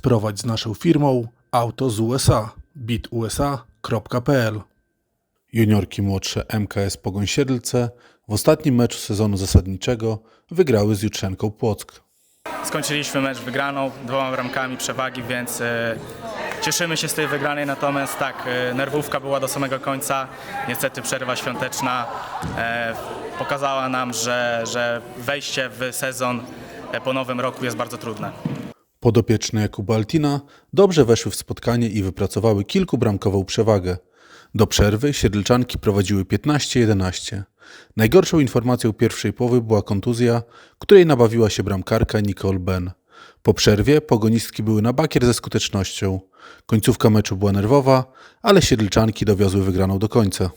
Sprowadź z naszą firmą auto z USA bitusa.pl Juniorki młodsze MKS Pogoń Siedlce w ostatnim meczu sezonu zasadniczego wygrały z Jutrzenką Płock. Skończyliśmy mecz wygraną, dwoma bramkami przewagi, więc e, cieszymy się z tej wygranej. Natomiast tak, e, nerwówka była do samego końca. Niestety przerwa świąteczna e, pokazała nam, że, że wejście w sezon po nowym roku jest bardzo trudne. Podopieczne Jakuba Altina dobrze weszły w spotkanie i wypracowały kilkubramkową przewagę. Do przerwy Siedlczanki prowadziły 15-11. Najgorszą informacją pierwszej połowy była kontuzja, której nabawiła się bramkarka Nicole Ben. Po przerwie pogonistki były na bakier ze skutecznością. Końcówka meczu była nerwowa, ale Siedlczanki dowiozły wygraną do końca.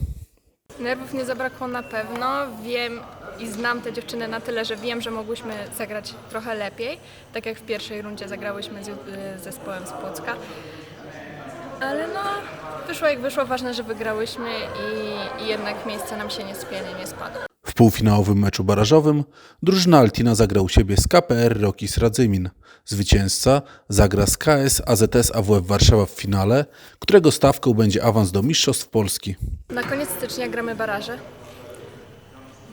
Nerwów nie zabrakło na pewno. Wiem i znam te dziewczyny na tyle, że wiem, że mogłyśmy zagrać trochę lepiej. Tak jak w pierwszej rundzie zagrałyśmy z y, zespołem z Płocka. Ale no, wyszło jak wyszło. Ważne, że wygrałyśmy i, i jednak miejsce nam się nie spienie, nie spadło. W półfinałowym meczu barażowym drużyna Altina zagra u siebie z KPR Rokis Radzymin. Zwycięzca zagra z KS AZS AWF Warszawa w finale, którego stawką będzie awans do Mistrzostw Polski. Na koniec stycznia gramy baraże,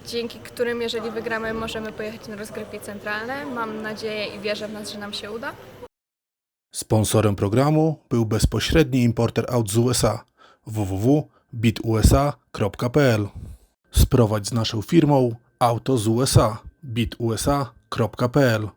dzięki którym, jeżeli wygramy, możemy pojechać na rozgrywki centralne. Mam nadzieję i wierzę w nas, że nam się uda. Sponsorem programu był bezpośredni importer aut z USA www.bitusa.pl Sprowadź z naszą firmą auto z USA bitusa.pl